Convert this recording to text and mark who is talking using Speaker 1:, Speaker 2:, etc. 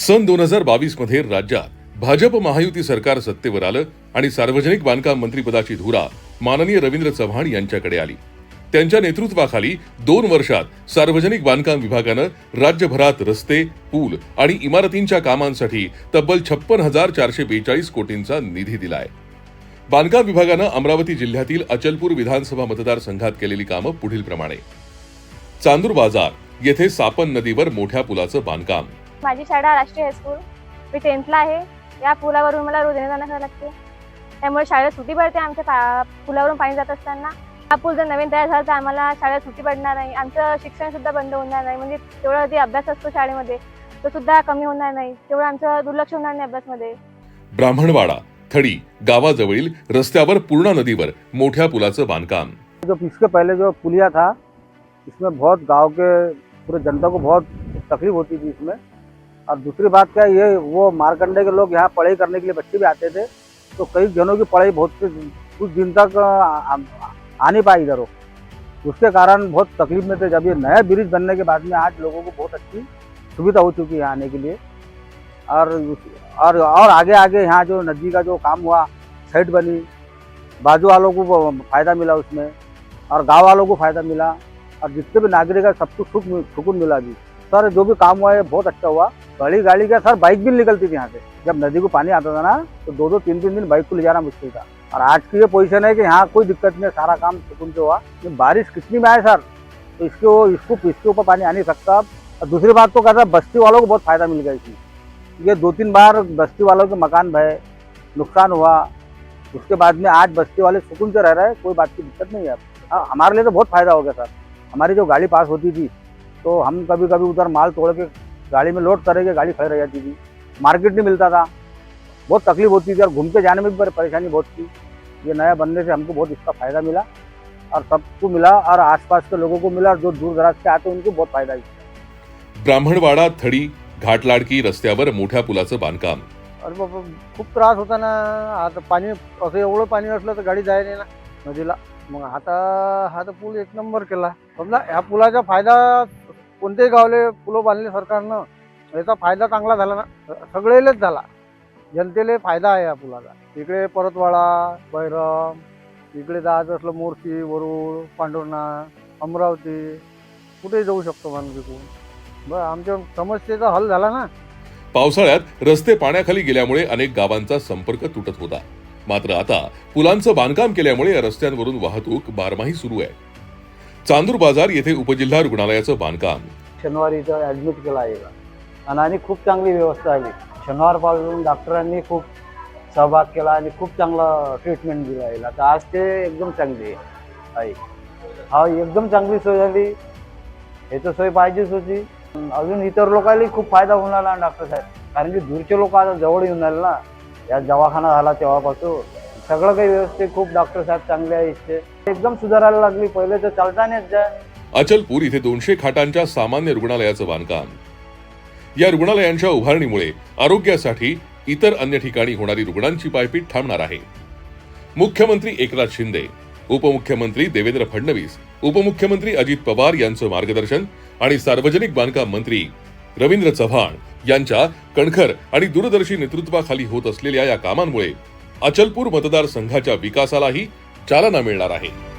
Speaker 1: सन दोन हजार बावीसमध्ये राज्यात भाजप महायुती सरकार सत्तेवर आलं आणि सार्वजनिक बांधकाम मंत्रीपदाची धुरा माननीय रवींद्र चव्हाण यांच्याकडे आली. त्यांच्या नेतृत्वाखाली दोन वर्षात सार्वजनिक बांधकाम विभागानं राज्यभरात रस्ते पूल आणि इमारतींच्या कामांसाठी तब्बल छप्पन हजार चारशे बेचाळीस कोटींचा निधी दिलाय. बांधकाम विभागानं अमरावती जिल्ह्यातील अचलपूर विधानसभा मतदारसंघात केलेली कामं पुढील प्रमाणे चांदूर बाजार येथे सापन नदीवर मोठ्या पुलाचं बांधकाम.
Speaker 2: माझी शाळा राष्ट्रीय हायस्कूल मी टेन्थला आहे. या पुलावरून मला रोज येणं जाणं करावं लागते. त्यामुळे शाळेत सुट्टी पडते आमच्या पा पुलावरून पाणी जात असताना. हा पूल जर नवीन तयार झाला तर आम्हाला शाळेत सुट्टी पडणार नाही. आमचं शिक्षण सुद्धा बंद होणार नाही. म्हणजे तेवढा जे अभ्यास असतो शाळेमध्ये तो सुद्धा कमी होणार नाही. तेवढं आमचं दुर्लक्ष होणार नाही अभ्यासमध्ये.
Speaker 1: ब्राह्मणवाडा थडी गावाजवळील रस्त्यावर पूर्णा नदीवर मोठ्या पुलाचं बांधकाम.
Speaker 3: जो इसके पहले जो पुलिया था इसमें बहुत गांव के पूरे जनता को बहुत तकलीफ होती थी इसमें. और दूसरी बात क्या ये वो मारकंडे के लोग यहाँ पढ़ाई करने के लिए बच्चे भी आते थे तो कई जनों की पढ़ाई बहुत कुछ दिन तक आ, नहीं पाई इधर। उसके कारण बहुत तकलीफ़ में थे। जब ये नया ब्रिज बनने के बाद में आज लोगों को बहुत अच्छी सुविधा हो चुकी है आने के लिए। और और और आगे आगे यहाँ जो नदी का जो काम हुआ साइड बनी बाजू वालों को फ़ायदा मिला उसमें और गाँव वालों को फ़ायदा मिला और जितने भी नागरिक है सबको सुख सुकून मिला जी। सर जो भी काम हुआ है बहुत अच्छा हुआ। बड़ी गाड़ी का सर बाइक भी निकलती थी यहाँ से। जब नदी को पानी आता था ना तो दो दो तीन तीन दिन बाइक को ले जाना मुश्किल था। और आज की ये पोजीशन है कि यहाँ कोई दिक्कत नहीं है सारा काम सुकून से हुआ। बारिश कितनी में आए सर? तो इसके इसको इसके ऊपर पानी आ नहीं सकता। और दूसरी बात तो कहता बस्ती वालों को बहुत फ़ायदा मिल गया इसमें। ये दो तीन बार बस्ती वालों के मकान भय नुकसान हुआ। उसके बाद में आज बस्ती वाले सुकून से रह रहे हैं कोई बात की दिक्कत नहीं है। हाँ, हमारे लिए तो बहुत फ़ायदा हो गया सर। हमारी जो गाड़ी पास होती थी तो हम कभी कभी उधर माल तोड़ के गाड़ी में लोड करके गाड़ी खड़ी रह जाती थी। मार्केट नहीं मिलता था। बहुत तकलीफ होती थी और घूम के जाने में भी परेशानी बहुत थी। ये नया बनने से हमको बहुत इसका फायदा मिला और सबको मिला और आसपास के लोगों को मिला और जो दूर दराज से आते हैं उनको बहुत फायदा है
Speaker 1: ब्राह्मणवाडा थडी घाटलाडकी रस्त्यावर मोठ्या पुलाचं बांधकाम।
Speaker 4: अरे बाबा खूप त्रास होता ना आता पाणी असं एवढं पाणी असलं तर गाडी जाय नाही ना नदीला. मग आता हा तर पूल एक नंबर केला. समजा ह्या पुलाचा फायदा कोणत्याही गावले पुलं बांधले सरकारनं याचा फायदा चांगला झाला ना? सगळेलेच झाला. जनतेला फायदा आहे या पुलाचा. इकडे परतवाडा बैरम इकडे जायचं असलं मोर्शी वरुळ पांढुर्णा अमरावती कुठेही जाऊ शकतो माणूस इकडून. बरं आमच्या समस्येचा हल झाला ना?
Speaker 1: पावसाळ्यात रस्ते पाण्याखाली गेल्यामुळे अनेक गावांचा संपर्क तुटत होता. मात्र आता पुलांचं बांधकाम केल्यामुळे या रस्त्यांवरून वाहतूक बारमाही सुरू आहे. चांदूर बाजार येथे उपजिल्हा रुग्णालयाचं बांधकाम.
Speaker 3: शनिवारी इथं ॲडमिट केला आहे. आणि आणि खूप चांगली व्यवस्था आली शनिवारपासून डॉक्टरांनी खूप सहभाग केला आणि खूप चांगला ट्रीटमेंट दिला आहे. आता आज ते एकदम चांगली आहे. हा एकदम चांगली सोय झाली. हे तर सोय पाहिजेच होती. अजून इतर लोकांना खूप फायदा होणार ना डॉक्टर साहेब. कारण की दूरचे लोक आता जवळ येऊन राहिले ना. या दवाखाना झाला तेव्हापासून. सगळं काही व्यवस्थित खूप डॉक्टर साहेब चांगले आहे इथे एकदम सुधारायला लागली पहिले तर चालता नाही जाय
Speaker 1: अचलपूर इथे दोनशे खाटांच्या सामान्य रुग्णालयाचं बांधकाम. या रुग्णालयांच्या उभारणीमुळे आरोग्यासाठी इतर अन्य ठिकाणी होणारी रुग्णांची पायपीट थांबणार आहे. मुख्यमंत्री एकनाथ शिंदे उपमुख्यमंत्री देवेंद्र फडणवीस उपमुख्यमंत्री अजित पवार यांचं मार्गदर्शन आणि सार्वजनिक बांधकाम मंत्री रवींद्र चव्हाण यांच्या कणखर आणि दूरदर्शी नेतृत्वाखाली होत असलेल्या या कामांमुळे अचलपूर मतदारसंघाच्या विकासालाही चालना मिळणार आहे.